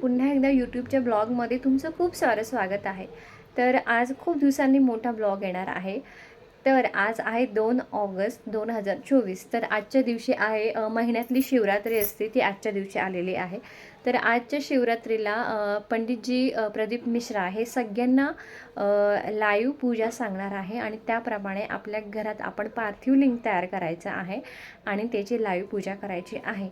पुन्हा एकदा यूट्यूबच्या ब्लॉगमध्ये तुमचं खूप सारं स्वागत आहे. तर आज खूप दिवसांनी मोठा ब्लॉग येणार आहे. तर आज आहे दोन ऑगस्ट दोन हजार चोवीस. तर आजच्या दिवशी आहे महिन्यातली शिवरात्री असते ती आजच्या दिवशी आलेली आहे. तर आजच्या शिवरात्रीला पंडितजी प्रदीप मिश्रा हे सगळ्यांना लाईव्ह पूजा सांगणार आहे आणि त्याप्रमाणे आपल्या घरात आपण पार्थिव लिंग तयार करायचं आहे आणि त्याची लाईव्ह पूजा करायची आहे.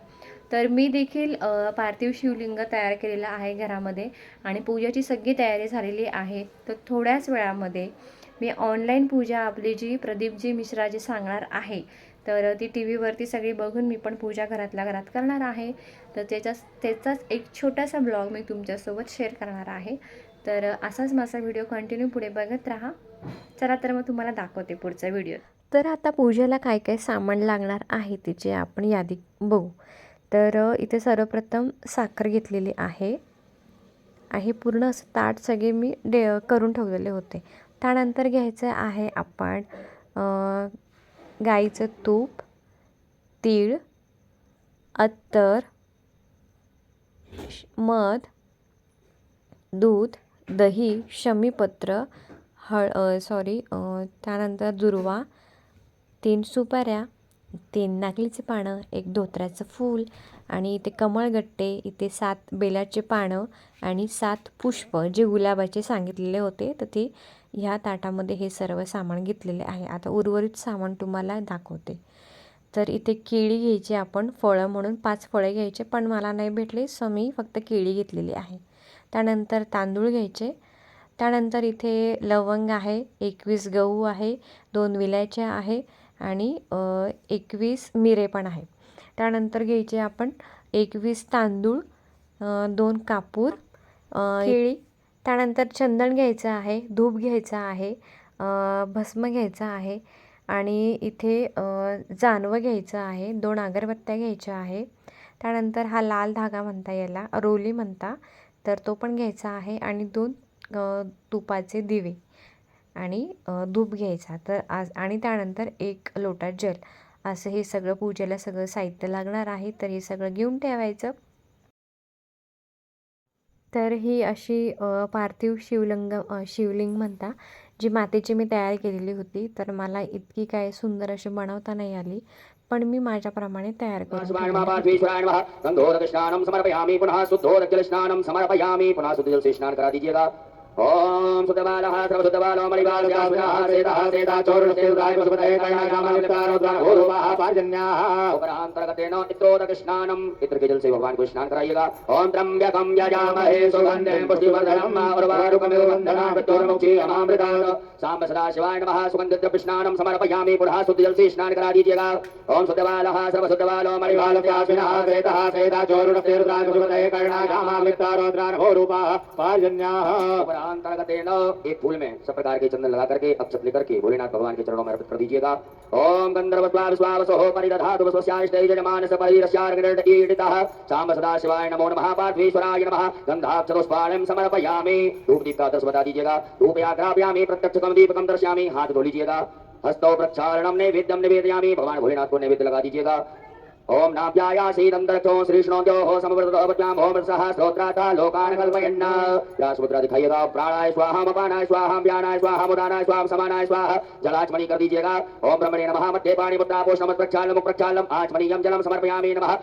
तर मी देखील पार्थिव शिवलिंग तयार केलेलं आहे घरामध्ये आणि पूजाची सगळी तयारी झालेली आहे. तर थोड्याच वेळामध्ये मी ऑनलाईन पूजा आपली जी प्रदीपजी मिश्रा जी सांगणार आहे तर ती टी व्हीवरती सगळी बघून मी पण पूजा घरातल्या घरात करणार आहे. तर त्याच्याच त्याचाच एक छोटासा ब्लॉग मी तुमच्यासोबत शेअर करणार आहे. तर असाच माझा व्हिडिओ कंटिन्यू पुढे बघत राहा. चला तर मग तुम्हाला दाखवते पुढचा व्हिडिओ. तर आता पूजेला काय काय सामान लागणार आहे त्याची आपण यादी बघू. तर इथे सर्वप्रथम साखर घेतलेली आहे. आहे पूर्ण असं ताट सगळे मी डे करून ठेवलेले होते. त्यानंतर घ्यायचं आहे आपण गाईचं तूप तीळ अत्तर श- मध दूध दही शमीपत्र हळ सॉरी त्यानंतर दुर्वा तीन सुपाऱ्या तीन नागलीचे पानं एक धोत्र्याचं फूल आणि इथे कमळगट्टे इथे सात बेलाचे पानं आणि सात पुष्प जे गुलाबाचे सांगितलेले होते तर ते ह्या ताटामध्ये हे सर्व सामान घेतलेले आहे. आता उर्वरित सामान तुम्हाला दाखवते. तर इथे केळी घ्यायची आपण फळं म्हणून पाच फळे घ्यायचे पण मला नाही भेटले सो मी फक्त केळी घेतलेली आहे. त्यानंतर तांदूळ घ्यायचे. त्यानंतर इथे लवंग आहे एकवीस गहू आहे दोन विलायच्या आहे आणि एकवीस मिरे पण आहे त्यानंतर घ्यायचे आपण एकवीस तांदूळ दोन कापूर केळी. त्यानंतर चंदन घ्यायचं आहे धूप घ्यायचा आहे भस्म घ्यायचा आहे आणि इथे जानवं घ्यायचं आहे दोन अगरबत्त्या घ्यायच्या आहे. त्यानंतर हा लाल धागा म्हणता याला रोली म्हणता तर तो पण घ्यायचा आहे आणि दोन तुपाचे दिवे. आणि धूप घ्यायचा. तर आज आणि त्यानंतर एक लोटा जल. असं हे सगळं पूजेला सगळं साहित्य लागणार आहे तर हे सगळं घेऊन ठेवायचं. तर ही अशी पार्थिव शिवलिंग शिवलिंग म्हणता जी मातीची मी तयार केलेली होती तर मला इतकी काय सुंदर अशी बनवता नाही आली पण मी माझ्याप्रमाणे तयार करून ओम शुद्धबालः सर्वशुद्धबालो मणिबालस्यास्मिनः सेतः सेता चोरुणस्तेरुदाय पशुपतये कर्णायामलिप्तारोद्वारोरूपाः पार्जन्याः उपरान्तर्गतेन इत्रोदकस्नानम् इत्र के जल से भगवान को स्नान कराइएगा ओम त्र्यम्बकं यजामहे सुगन्धिं पुष्टिवर्धनम् उर्वारुकमिव वन्दनां मृत्योर्मुक्षीयमामृतात् साम्ब सदा शिवाय नमः सुगन्धिद्रव्यस्नानं समर्पयामि पुनः शुद्ध जल से स्नान करा दीजिएगा ओम शुद्धबालः सर्वशुद्धबालो मणिबालस्यास्मिनः सेतः सेता चोरुणस्तेरुदाय पशुपतये कर्णायामलिप्तारोद्वारोरूपाः पार्जन्याः एक फूल में सब प्रकार के चंदन लगा करके अक्षत लेकर के भोलेनाथ भगवान के चरणों में अर्पित कर दीजिएगा। ओम यजमानस परिरस्यार्गणीडितः साम्ब सदा शिवाय नमो नमः, पार्थेश्वराय नमः। समर्पयामि। दीप का दर्श बता दीजिएगा। दीपकम दर्शयामि। हाथ धो लीजिएगा। हस्तौ प्रक्षालनम नैवेद्यम निवेदयामि। भगवान भोलेनाथ को नैवेद्य लगा दीजिएगा। ओम नाभ्यायासीदंतरक्षो श्रीष्णोद्योः समवर्तोपत्याम ओम सह स्तोत्राता लोकान् कल्पयन्न प्राणाय स्वाहा अपानाय स्वाहा स्वाहा, मुदानाय स्वाहा, समानाय स्वाहा। जलाचमणि कर दीजिएगा ओम ब्रह्मणे नमः। मध्ये पाणि आचमनीयम जलम समर्पयामि नमः।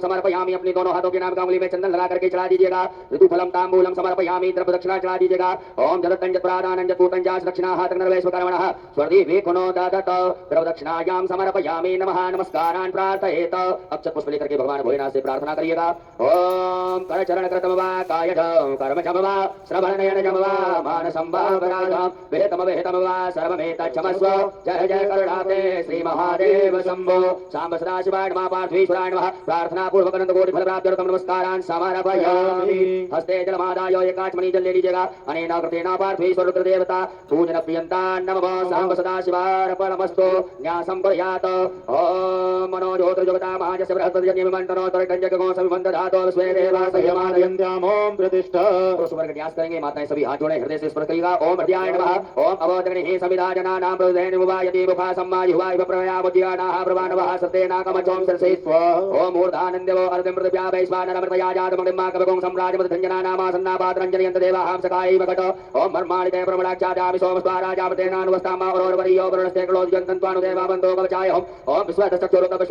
समर्पयामि अपनी दोनों हाथों के नाम में चंदन लगा करके चढ़ा दीजिएगा ऋतुफलम तांबूलम समर्पयामि दक्षिणा चढ़ा दीजिएगा ओम प्रादानंज पूतंजास दक्षिणा हाथ स्वर्दी वेकुनो ददत। समर्पयामि नमः। नमस्कारान् प्रार्थयेत अक्षत पुष्प लेकर के भगवान भोलेनाथ से प्रार्थना करिएगा। ओम कर चरण कृतम वा काय कर्म क्षम वा श्रवण नयन जम वा मान संभावराध विहितम विहितम वा सर्वमेत क्षमस्व जय जय करुणाते श्री महादेव शंभो सांब सदा शिवाय नमः। नमः प्रार्थना पूर्वक अनंत कोटि फल प्राप्त्यर्थम नमस्कारान् समर्पयामि। हस्ते जलमादाय एकाचमणि जल ले लीजिएगा अनेन कृतेन पार्थेश्वर देवता पूजन प्रियंता नमः। सांब सदा शिवार्पणमस्तु न्यासं कुर्यात् ओम नो ज्योतिर्जगता महाजस्य ओम प्रतिष्ठा न्यास करेंगे माताएँ सभी हाथ जोड़े हृदय से स्पर्श करिएगा ओम हृदयाय नमः ओम अवोदगणिः समिधा जनानां प्रदेन मुवायति मुखा सम्मा युवा इव प्रयामुद्यानाः प्रवानवः सतेना कमचोम सरसे ओम ऊर्धानन्दवो अर्धं मृतव्या वैश्वानरमृतया जातमणिमा कवकं सम्राजमृतञ्जनानामासन्नापात्रञ्जनयन्त देवाहां सकायैव घट ओम ब्रह्माणिते प्रमणाक्षादामि सोमस्वाराजामतेनानुवस्तामा ओरोर्वरीयो वरुणस्ते क्लोद्यन्तन्त्वानुदेवा बन्धो कवचाय ओम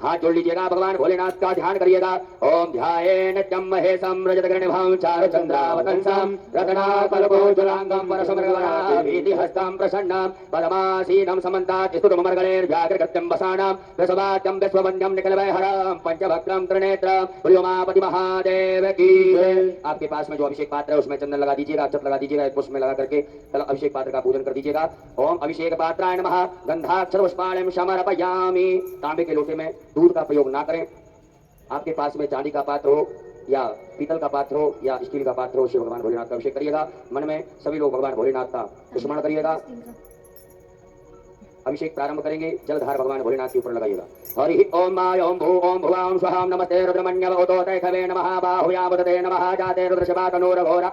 हाथ जोड़ लीजिएगा, भगवान भोलेनाथ का ध्यान करिएगा। ओम गृणभाम चार चंद्रावतंसम रत्ना कल्पोज्वलांगम परसमर्गवराभीति हस्तं प्रसन्नं, पदमासीनं समन्तात् स्तुतमर्गणैर्व्याघ्रकृत्यं वसानां वृषभात्यं विश्ववन्द्यं निकलवय हरं पंचभक्त्रं त्रिनेत्रं प्रियमापति महादेव की आपके पास में जो अभिषेक पात्र है, उसमें चंदन लगा दीजिएगा, अक्षत लगा दीजिएगा, एक पुष्प में लगा करके कल अभिषेक पात्र का पूजन कर दीजिएगा। ओम अभिषेक पात्राय नमः गंधाक्षर पुष्पाणिम समर्पयामि तांबे के लोटे में दूध का प्रयोग ना करें। आपके पास में चांदी का पात्र हो, या पीतल का पात्र हो, या स्टील का पात्र हो, शिव भगवान भोलेनाथ का अभिषेक करिएगा। मन में सभी लोग भगवान भोलेनाथ का स्मरण करिएगा। अभिषेक प्रारंभ करेंगे, जलधार भगवान भोलेनाथ के ऊपर लगाइएगा। हरि ओम माय ओम, भू ओम भुवा ओम स्वहा, नमस्ते रुद्रमण्य ओतो तैखवे नमः, बाहुया वदते नमः, जाते रुद्रशबा तनोर घोरा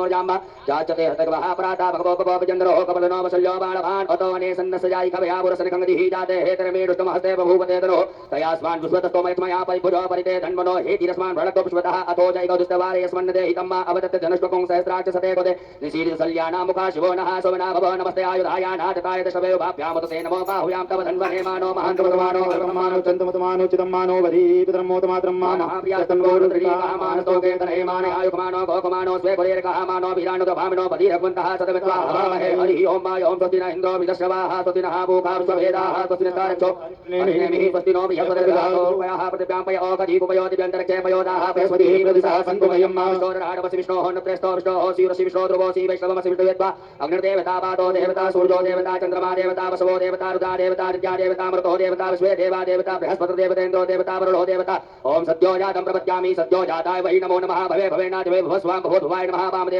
हतगवः प्राता भगवोपगोपचन्द्रो कपलनो वसल्यो बाणवान् अतो वने सन्नसजायि कवया पुरसनखङ्गदिः जाते हेतरमेडुष्टमहस्ते बभूवते तनो तयास्मान् विश्वतस्तोमयत्मया परिभुजो परिते धन्वनो हेतिरस्मान् भणक्तो पुष्पतः अथो जैको दुष्टवारे यस्मन्नदे हितम्मा अवदत्त धनुष्पकुं सहस्राक्ष सते कोदे निशीलित सल्याना मुखा शिवो नः सोमना भव नमस्ते आयुधाया नाटकाय दशवयो भाभ्यामत ते नमो बाहुयां तव धन्वने मानो महान्तमतमानो ब्रह्मानो चन्दमतमानो चिदम्मानो वधी पितरमोतमात्रं मानः महाप्रियास्तन्वो रुद्रीकामानतो केतने माने आयुक्मानो गोकमानो स्वे कुलेरकामानो भिरानो दभामिनो बधिरग्वन्तः सतमित्वा हवामहे हरिः ओं माय ओं स्वस्ति न इन्द्रो विदश्रवाः स्वस्ति नः भूखा विश्ववेदाः स्वस्ति न तारक्षो अग्निमिः स्वस्ति नो विहस्वदर्विदाहो पयः प्रतिव्यां पय ओकधीकुपयो दिव्यन्तरिक्षे पयोदाः बृहस्पतिः प्रदिशः सन्तुमयं मा विष्णोरराडवसि विष्णोः नप्रेष्ठो विष्णोः शिवरसि विष्णो ध्रुवोऽसि वैष्णवमसि विष्णुवेत्वा अग्निर्देवता पादो देवता सूर्यो देवता चन्द्रमा देवता वसवो देवता रुद्रा देवता विद्या देवता मृतो देवता विश्वे देवा देवता बृहस्पतिर्देवतेन्द्रो देवता वरुणो देवता। ओम सद्यो जातं प्रपद्यामि सद्यो जाताय वै नमो नमः भवे भवेनाथ भवेनादिवे भवस्वां भवोद्भवाय नमः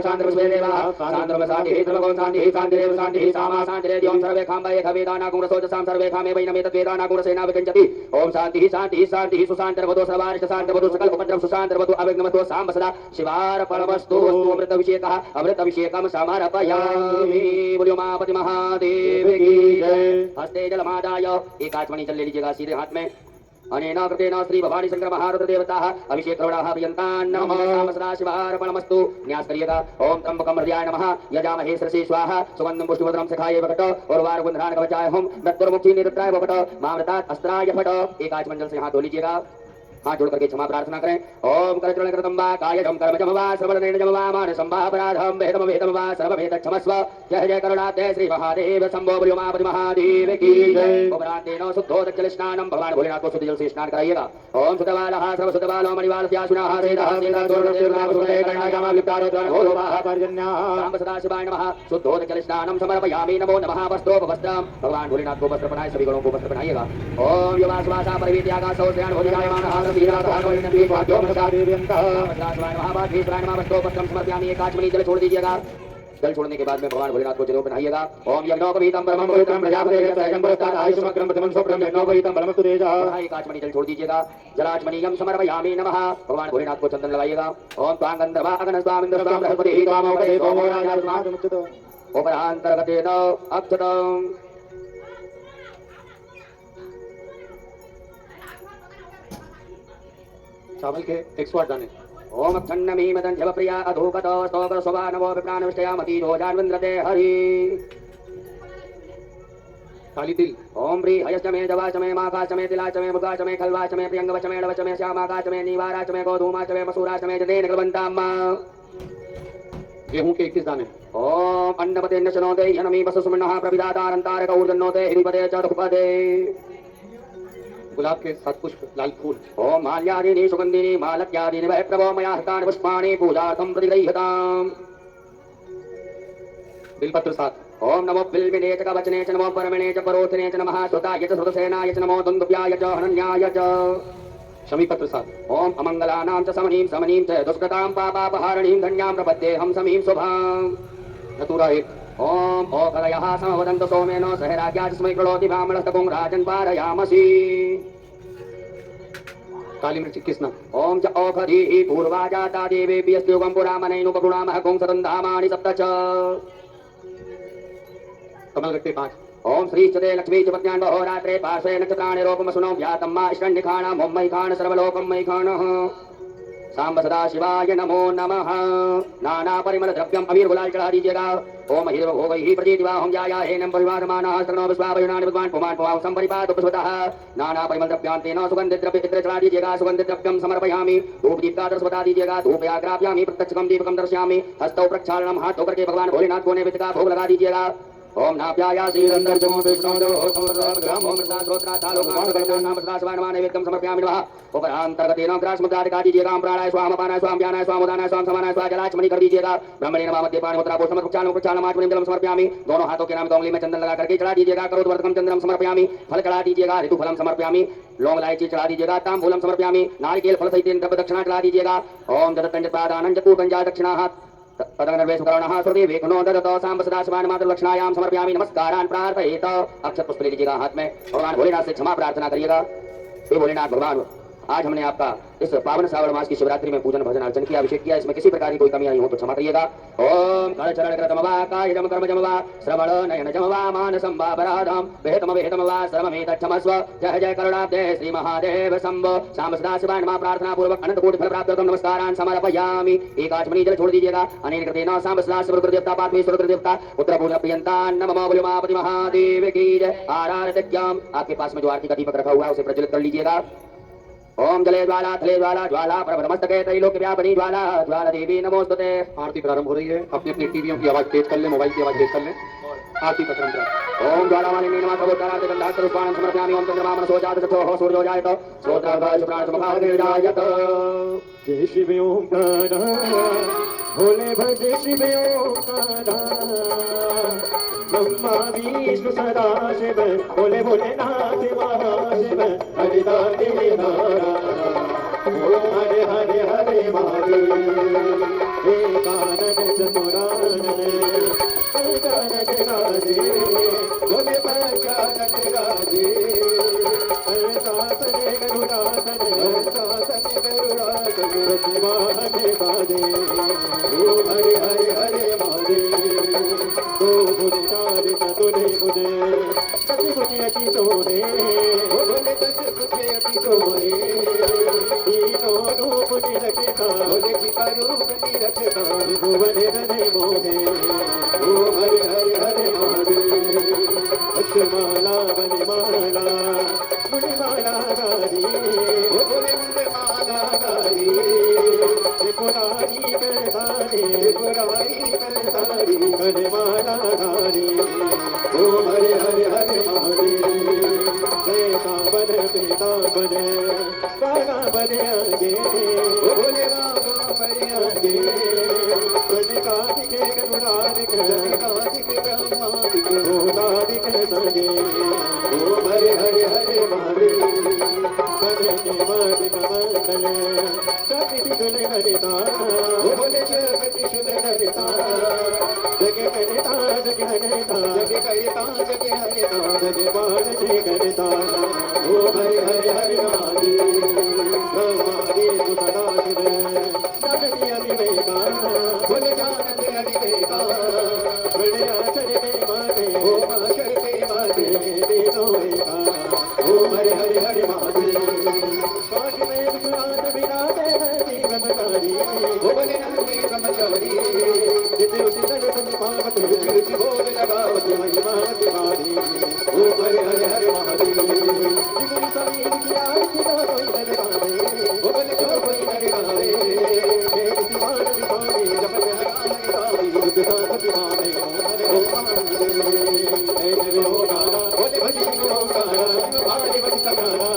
शान्तिर्विश्वे देवाः शान्तिर्म शान्तिः त्रिभगो शान्तिरेव शान्तिः सामा शान्तिरेद्यों सर्वे खाम्बये खवेदाना सर्वे खामे वैनमेतद्वेदाना गुणसेना शान्तिः शान्तिः शान्तिः सुशान्तिर्वतो सर्वारिष्ट शान्तिर्वतो सकल सुशान्तिर्वतो अविघ्नमतो साम्ब सदा। शिवार्पणमस्तु अमृतभिषेकः हस्ते जलमादाय एकाचमणि जल ले लीजिएगा सीधे हाथ में अनेन कृतेन श्री भवानी शंकर महारुद्र देवताः अभिषेक नमः सामसदा शिवार्पणमस्तु न्यास करिएगा ओम त्र्यंबकं हृदयाय नमः। यजामहे सरसे स्वाहा सुगन्धं पुष्टिभद्रं सखाये वकट और वार गुंधरान कवचाय हम मृत्युर्मुखी निरुद्राय वकट मामृतात् अस्त्राय फट। एकाच मंडल से हाथ धो लीजिएगा हाथ जोड़ करके क्षमा प्रार्थना करें। ओम करचरण कृतम वा कायजम कर्मजम वा सर्वनेजम वा मानसं वा अपराधं वेदम वेदम वा सर्वभेद क्षमस्व। जय जय करुणाते श्री महादेव शंभो ब्रह्मापति महादेव की जय। उपरांतेन शुद्धोदकल स्नानं भगवान भोलेनाथ को शुद्ध जल से स्नान कराइएगा। ओम सुतबालः सर्व सुतबालो मणिवाल त्यासुनाः सेदः सेदः दोर्णदेवनाम सुरे कर्णागामा विकारो द्वार हो लोभाः पर्जन्याः राम सदा शिवाय नमः शुद्धोदकल स्नानं समर्पयामि नमो नमः वस्त्रोपवस्त्रम भगवान भोलेनाथ को वस्त्र पहनाए सभी गणों को वस्त्र पहनाइएगा ओम युवासुवासा परिवीत्यागासौ श्रेयान भोजनायमानः जल छोड़ दीजिएगा जल छोड़ने के बाद में भगवान भोलेनाथ को जलों पर नहाइएगा ओम यज्ञोपवीतम परमं पवित्रम प्रजापते सहजं पुरस्ताद आयुष्मग्रम प्रथमं स्वप्रम यज्ञोपवीतं बलमस्तु तेजः। एक आचमनी जल छोड़ दीजिएगा जलाचमनीयम समर्पयामि नमः। भगवान भोलेनाथ को चंदन लगाइएगा। ओम त्वां गंधर्वा अगन स्वाम बृहस्पति त्वामोपदे सोमो राजा उपरांतर्गतेन अक्षतम् चावल के 108 दाने ओम खन्नमी मदन जप प्रिया अधोगत स्तोक स्वभा नवो विप्राण विष्टयामती रोजान्विन्द्रते हरि। काली तिल। ओम प्री हयश्च मे जवाच मे माकाच मे तिलाच मे मुगाच मे खल्वाच मे प्रियंगवच मे डवच मे श्यामाकाच मे नीवाराच मे गोधूमाच मे मसूराच मे जतेन कृबन्ताम् गेहूँ के 21 दाने। ओम अन्नपते नशनोते यनमी वसु सुमनः प्रविदातारंतारक ऊर्जन्नोते हरिपदे च दुःखपदे गुलाब के सात पुष्प, लाल फूल। ओम माल्यादीनि सुगन्धिनि मालत्यादीनि वै प्रभो मया हतानि पुष्पाणि पूजार्थं प्रतिगृह्यताम्। बिलपत्र सात। ओम नमो बिल्विने च कवचने च नमो परमणे च परोथिने च नमः सुताय च श्रुतसेनाय च नमो दुन्दुभ्याय च हनन्याय च। शमी पत्र सात। ओम अमङ्गलानां च समनीं समनीं च दुष्कृतां पापापहारणीं धन्यां प्रपद्येऽहं समीं शुभाम्। धतूरा एक। ओम ओखलयः समवदन्तु सोमेन सहराज्ञा स्मै कृणोति ब्राह्मणस्तकुं राजन् पारयामसि। काली मिर्च इक्कीस नग ओम च ओखधीः पूर्वा जाता देवेभ्यस्त्युगं पुरामनैनुपगुणामः कुंसदन्धामानि सप्त च। कमलगट्टे पाँच ओम श्री चते लक्ष्मी च पत्न्यान् अहोरात्रे पार्श्वे नक्षत्राणि रोपमसुनो व्यातं मा इष्टन्निखाणाम् ओम मैखान सर्वलोकं मैखानः सांब सदा शिवाय नमो नमः। नाना परिमल द्रव्यम अबीर गुलाल चढ़ा दीजिएगा ओम हिर भोगैः प्रतीतिवा हम जाया हेनम परिवारमानः सर्वनो विश्वावयुनानि विद्वान् पुमान् पुमां संपरिपात उपस्वतः नाना परिमल द्रव्यां तेन सुगंधित द्रव्य इत्र चढ़ा दीजिएगा सुगंधित द्रव्यम समर्पयामि। धूप दीप का दर्श दीजिएगा धूप आग्राप्यामि प्रत्यक्षकम दीपकम दर्शयामि। हस्तौ प्रक्षालनम हाथ होकर के भगवान भोलेनाथ को नैवेद्य का भोग लगा दीजिएगा ओम नाभ्याया श्रीरंदर जमो विष्णु देवो समर्पयामि ओम मृता श्रोत्रा तालोकान कल्याण नाम सदा शिवाय नमः नैवेद्यम समर्पयामि नमः दीजिएगा ओम प्राणाय स्वाम अपानाय स्वाम ज्ञानाय स्वाम उदानाय स्वाम समानाय स्वाम जलाचमणि कर दीजिएगा ब्रह्मणे नमः मध्य पानी मुद्रा पोषण प्रक्षालन प्रक्षालन आचमणि जलम समर्पयामि। दोनों हाथों के नाम दोंगली में चंदन लगा करके चढ़ा दीजिएगा करोड़ वर्तकम चंद्रम समर्पयामि। फल चढ़ा दीजिएगा ऋतु फलम समर्पयामि। लौंग इलायची चढ़ा दीजिएगा तांबूलम समर्पयामि। नारिकेल फल सहित द्रव्य दक्षिणा चढ़ा दीजिएगा ओम दत्तंज पादानंद कूटंजा दक्षिणा तदनर्वेशकरणः श्रुति विघ्नो भोलेनाथ से क्षमा प्रार्थना करिएगा हे भोलेनाथ भगवान आज हमने आपका इस पावन श्रावण मास की शिवरात्रि में पूजन, भजन, अर्चन किया, अभिषेक किया। इसमें किसी प्रकार की कोई कमी आई हो तो क्षमा करिएगा। ओम कर चरण वा काय जम कर्म श्रवण नयन जम वा जय जय श्री महादेव सदा शिवाय नमः प्रार्थना पूर्वक अनंत कोटि फल प्राप्त समर्पयामि। एक जल छोड़ दीजिएगा। अनेन सदा देवता पात्मी देवता पूजा प्रियंता नमो महादेव की जय। आपके पास में जो आरती का दीपक रखा हुआ है, उसे प्रज्वलित कर लीजिएगा। ओम जले ज्वाला थले ज्वाला ज्वाला प्रभरमस्तके त्रैलोक्य व्यापनी ज्वाला ज्वाला देवी नमोस्तुते। आरती प्रारंभ हो रही है। अपनी अपनी टीवियों की आवाज़ तेज कर ले मोबाइल की आवाज़ तेज कर ले। आरती का क्रम प्रारंभ ओम ज्वाला वाली नीलमा कबूतराते गंधात्र रूपाणं समर्पयामि। ओम चंद्रमा मनसो जात चक्षुः सूर्यो जायत श्रोत्रागाय शुक्राण सुमुखाग्निर्जायत जय शिव ओंकार भोले भजे शिव ओंकार ब्रह्मा विष्णु सदा शिव भोले भोलेनाथ महाशिव हरिदाते नारायण हरे हरे हरे महादेव कानन चतुरानन कानन राजे भोले पंचानन राजे हरसासने Oh, Oh,